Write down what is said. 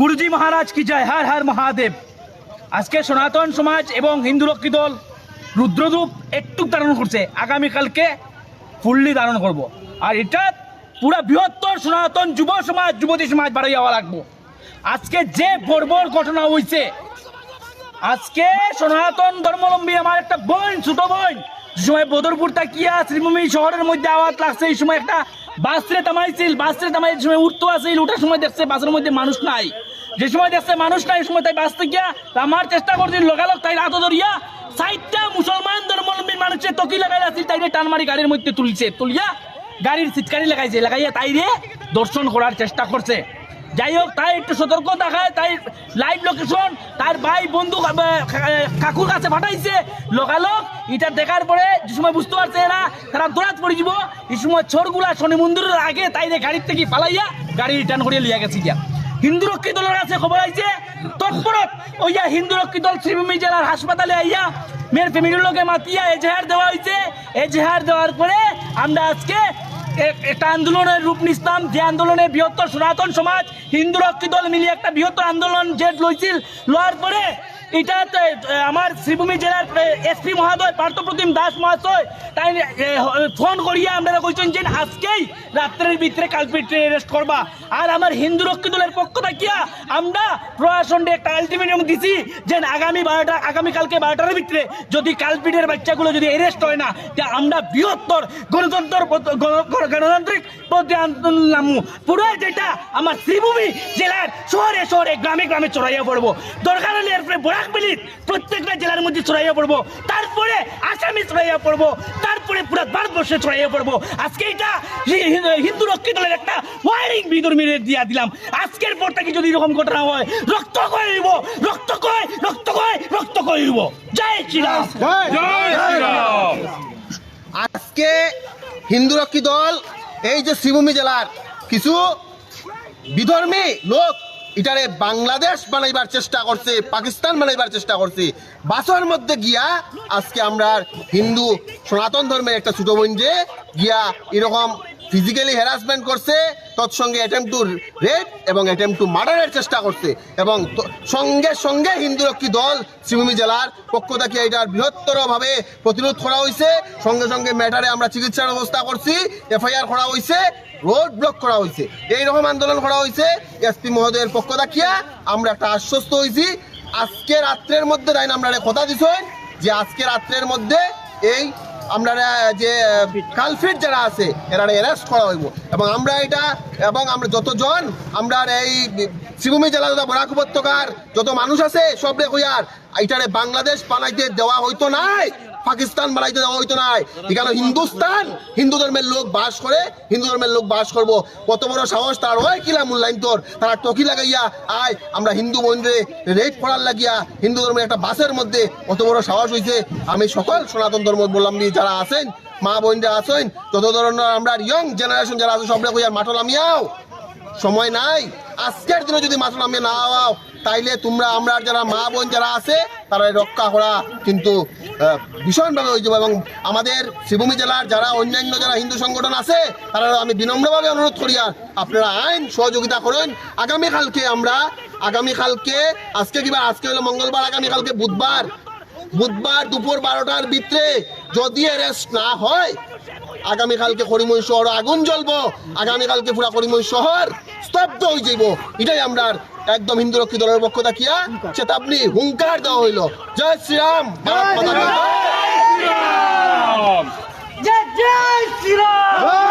গুরুজি মহারাজ কি জয়, হর হর মহাদেব। আজকে সনাতন সমাজ এবং হিন্দু রক্ষী দল রুদ্রদূপ একটু ধারণ করছে আগামীকালকে ফুল্লি ধারণ করব। আর এটা পুরা বৃহত্তর সনাতন যুব সমাজ, যুবতী সমাজ বাড়াই যাওয়া লাগবো। আজকে যে বর্বর ঘটনা হয়েছে আজকে সনাতন ধর্মাবলম্বী আমার একটা বোন, ছোট বোন যে সময় বদরপুর তাকিয়া শ্রীভূমি শহরের মধ্যে আওয়াজ লাগছে, এই সময় একটা বাসরে তামাইছিল বাসরে তামাই যে সময় উঠতে আসছিল উঠার সময় দেখছে বাসের মধ্যে মানুষ নাই। যে সময় দেখছে মানুষ নাই সময় তাই বাস গিয়া আমার চেষ্টা করছিল লোকালক তাই রাত ধরিয়া সাইডটা মুসলমান ধর্মাবলম্বী মানুষের তকি লাগাই আছিল তাইরে টান মারি গাড়ির মধ্যে তুলছে, তুলিয়া গাড়ির সিটকারি লাগাইছে, লাগাইয়া তাইরে দর্শন করার চেষ্টা করছে। যাই হোক তাই একটু সতর্ক দেখায়, তাই লাইভ লোকেশন তার ভাই, বন্ধু কাকুর কাছে পাঠাইছে। লোকালোক, এটা দেখার পরে যে সময় বুঝতে পারছে না তারা দৌড়াত পড়ে যাব। এই সময় ছোটগুলা শনি মন্দিরের আগে, তাই গাড়ির থেকে ফালাইয়া গাড়ি রিটার্ন করিয়া লিয়া গেছে গিয়া। হিন্দু রক্ষী দলের কাছে খবর আইছে, তৎপরত ওইয়া হিন্দু রক্ষী দল শ্রীভূমি জেলার হাসপাতালে আইয়া মেয়ের ফ্যামিলির লোকে মাতিয়া এজেহার দেওয়া হয়েছে এজেহার দেওয়ার পরে আমরা আজকে একটা আন্দোলনের রূপ নিস্তাম। যে আন্দোলনে বৃহত্তর সনাতন সমাজ হিন্দু রক্ষী দল মিলিয়ে একটা বৃহত্তর আন্দোলন যে লইছিল। লওয়ার পরে এটা আমার শ্রীভূমি জেলার এসপি মহোদয় পার্থপ্রতিম দাস মহাশয়, তাই ফোন করিয়া আমরা কইছেন যে আজকেই রাত্রের ভিতরে কালপিটে অ্যারেস্ট করবা। আর আমার হিন্দু রক্ষী দলের পক্ষ থাকিয়া আমরা প্রশাসনকে একটা আলটিমেটাম দিছি যে আগামী বারোটা আগামীকালকে বারোটার ভিতরে যদি কালপিটের বাচ্চাগুলো যদি অ্যারেস্ট হয় না, তা আমরা বৃহত্তর গণতন্ত্র গণতান্ত্রিক পথে আন্দোলন নামু পুরো যেটা আমার শ্রীভূমি জেলার শহরে শহরে, গ্রামে গ্রামে চড়াইয়া পড়ব। দরকার হলে এরপরে বরাক মিলিত প্রত্যেকটা জেলার মধ্যে চড়াইয়া পড়ব। তারপরে আসামি ছড়াইয়া পড়ব। তারপরে পুরো ভারতবর্ষে চড়াইয়া পড়ব। আজকে এটা হিন্দু রক্ষী দলের একটা ওয়ারিং বিধর্মীরে দিয়া দিলাম। আজকের পর থেকে যদি এরকম ঘটনা হয় রক্ত করে দিব রক্ত কয় রক্ত কয় রক্ত করে দিব। জয় শ্রীরাম। আজকে হিন্দু রক্ষী দল এই যে শ্রীভূমি জেলার কিছু বিধর্মী লোক এটারে বাংলাদেশ বানাইবার চেষ্টা করছে, পাকিস্তান বানাইবার চেষ্টা করছে। বাসার মধ্যে গিয়া আজকে আমরা হিন্দু সনাতন ধর্মের একটা ছোট বোন যে গিয়া এরকম ফিজিক্যালি হ্যারাসমেন্ট করছে, তৎসঙ্গে অ্যাটেম্প টু রেপ এবং অ্যাটেম্প টু মার্ডারের চেষ্টা করছে। এবং সঙ্গে সঙ্গে হিন্দু রক্ষী দল শ্রীভূমি জেলার পক্ষ থেকে এটার বৃহত্তরভাবে প্রতিরোধ করা হয়েছে। সঙ্গে সঙ্গে ম্যাটারে আমরা চিকিৎসার ব্যবস্থা করছি, এফআইআর করা হয়েছে রোড ব্লক করা হয়েছে। এইরকম আন্দোলন করা হয়েছে, এসপি মহোদয়ের পক্ষ দেখিয়া আমরা একটা আশ্বস্ত হয়েছি। আজকে রাত্রের মধ্যে তাই আমরা কথা দিছেন যে আজকে রাত্রের মধ্যে এই আমরা যে কালফিট যারা আছে, এরা অ্যারেস্ট করা হইব। এবং আমরা এটা, এবং আমরা যতজন, আমরা এই শিবভূমি জেলা তথা বরাক উপত্যকার যত মানুষ আছে, সব রে হইয়ার এটারে বাংলাদেশ বানাইতে দেওয়া হইতো নাই। পাকিস্তান বানাইতে দেওয়া হইতো নাই। এখানে হিন্দুস্তান হিন্দু ধর্মের লোক বাস করে হিন্দু ধর্মের লোক বাস করব। কত বড় সাহস তার। ওই কিলা মূল্যায়ন তোর। তারা টকি লাগাইয়া, আয়, আমরা হিন্দু বোনরে রেড করার লাগিয়া হিন্দু ধর্মের একটা বাসের মধ্যে কত বড় সাহস হয়েছে আমি সকল সনাতন ধর্ম বললাম যারা আছেন, মা বোনরা আছেন, যত ধরনের আমরা ইয়ং জেনারেশন যারা আছে, সবরে কইয়া মাঠল আমিয়াও সময় নাই। আজকের দিনে যদি মাত্র নামে না হওয়াও তাইলে তোমরা, আমরা যারা মা বোন যারা আছে, তারা রক্ষা করা কিন্তু ভীষণভাবে হয়ে যাবে। এবং আমাদের শ্রীভূমি জেলার যারা অন্যান্য যারা হিন্দু সংগঠন আছে তারা আমি বিনম্রভাবে অনুরোধ করি আপনারা আইন সহযোগিতা করুন। আগামীকালকে আমরা আগামীকালকে আজকে কিবা আজকে হলো মঙ্গলবার আগামীকালকে বুধবার। বুধবার দুপুর বারোটার ভিতরে যদি অ্যারেস্ট না হয় আগামীকালকে করিমই শহর আগুন জ্বলবো আগামীকালকে পুরা করিমই শহর স্তব্ধ হয়ে যাইব। এটাই আমরা একদম হিন্দু রক্ষী দলের পক্ষ থাকিয়া চেতাবনি হুঙ্কার দেওয়া হইল। জয় শ্রীরাম ভারত মাতা জয়। শ্রীরাম। জয় শ্রীরাম।